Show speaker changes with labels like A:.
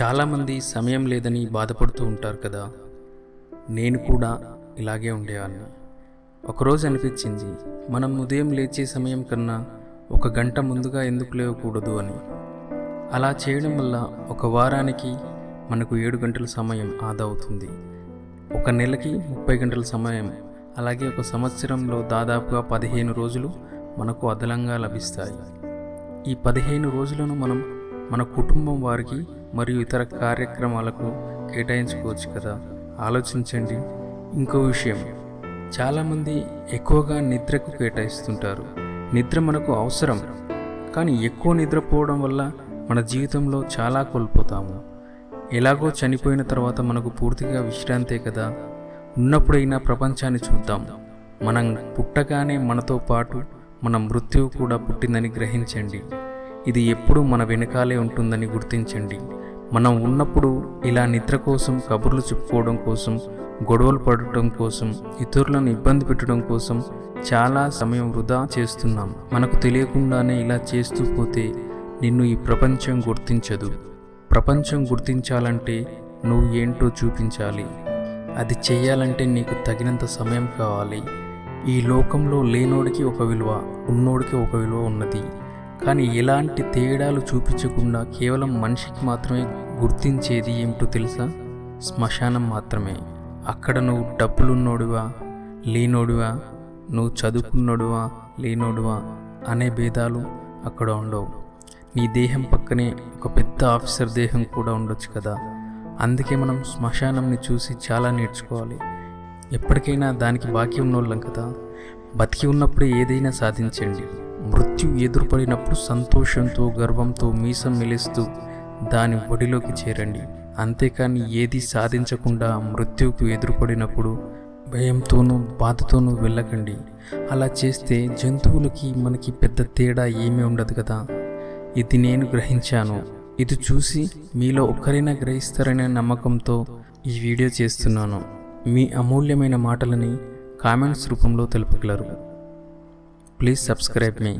A: చాలామంది సమయం లేదని బాధపడుతూ ఉంటారు కదా. నేను కూడా ఇలాగే ఉండేవాడిని ఒకరోజు అనిపించింది మనం ఉదయం లేచే సమయం కన్నా ఒక గంట ముందుగా ఎందుకు లేవకూడదు అని. అలా చేయడం వల్ల ఒక వారానికి మనకు ఏడు గంటల సమయం ఆదా అవుతుంది. ఒక నెలకి ముప్పై గంటల సమయం అలాగే ఒక సంవత్సరంలో దాదాపుగా పదిహేను రోజులు మనకు అదనంగా లభిస్తాయి. ఈ పదిహేను రోజులను మనం మన కుటుంబం వారికి మరియు ఇతర కార్యక్రమాలకు కేటాయించుకోవచ్చు కదా? ఆలోచించండి. ఇంకో విషయం. చాలామంది ఎక్కువగా నిద్రకు కేటాయిస్తుంటారు. నిద్ర మనకు అవసరం. కానీ ఎక్కువ నిద్రపోవడం వల్ల మన జీవితంలో చాలా కోల్పోతాము. ఎలాగో చనిపోయిన తర్వాత మనకు పూర్తిగా విశ్రాంతే కదా? ఉన్నప్పుడైనా ప్రపంచాన్ని చూద్దాం. మనం పుట్టగానే మనతో పాటు మన మృత్యువు కూడా పుట్టిందని గ్రహించండి. ఇది ఎప్పుడూ మన వెనకాలే ఉంటుందని గుర్తించండి. మనం ఉన్నప్పుడు ఇలా నిద్ర కోసం కబుర్లు చెప్పుకోవడం కోసం గొడవలు పడటం కోసం ఇతరులను ఇబ్బంది పెట్టడం కోసం చాలా సమయం వృధా చేస్తున్నాం. మనకు తెలియకుండానే ఇలా చేస్తూ పోతే నిన్ను ఈ ప్రపంచం గుర్తించదు. ప్రపంచం గుర్తించాలంటే నువ్వు ఏంటో చూపించాలి. అది చెయ్యాలంటే నీకు తగినంత సమయం కావాలి. ఈ లోకంలో లేనోడికి ఒక విలువ ఉన్నోడికి ఒక విలువ ఉన్నది. కానీ ఎలాంటి తేడాలు చూపించకుండా కేవలం మనిషికి మాత్రమే గుర్తించేది ఏమిటో తెలుసా? శ్మశానం మాత్రమే. అక్కడ నువ్వు డబ్బులున్నోడువా? లేనోడువా? నువ్వు చదువుకున్నోడువా? లేనోడువా? అనే భేదాలు అక్కడ ఉండవు. నీ దేహం పక్కనే ఒక పెద్ద ఆఫీసర్ దేహం కూడా ఉండొచ్చు కదా? అందుకే మనం శ్మశానంని చూసి చాలా నేర్చుకోవాలి. ఎప్పటికైనా దానికి బాకీ ఉన్నోళ్ళం కదా? బతికి ఉన్నప్పుడు ఏదైనా సాధించండి. మృత్యు ఎదురుపడినప్పుడు సంతోషంతో గర్వంతో మీసం మెలిస్తూ దాని ఒడిలోకి చేరండి. అంతేకాని ఏది సాధించకుండా మృత్యువుకు ఎదురుపడినప్పుడు భయంతోనూ బాధతోనూ వెళ్ళకండి. అలా చేస్తే జంతువులకి మనకి పెద్ద తేడా ఏమీ ఉండదు కదా? ఇది నేను గ్రహించాను. ఇది చూసి మీలో ఒక్కరైనా గ్రహిస్తారనే నమ్మకంతో ఈ వీడియో చేస్తున్నాను. మీ అమూల్యమైన మాటలని కామెంట్స్ రూపంలో తెలుపగలరు. Please subscribe me.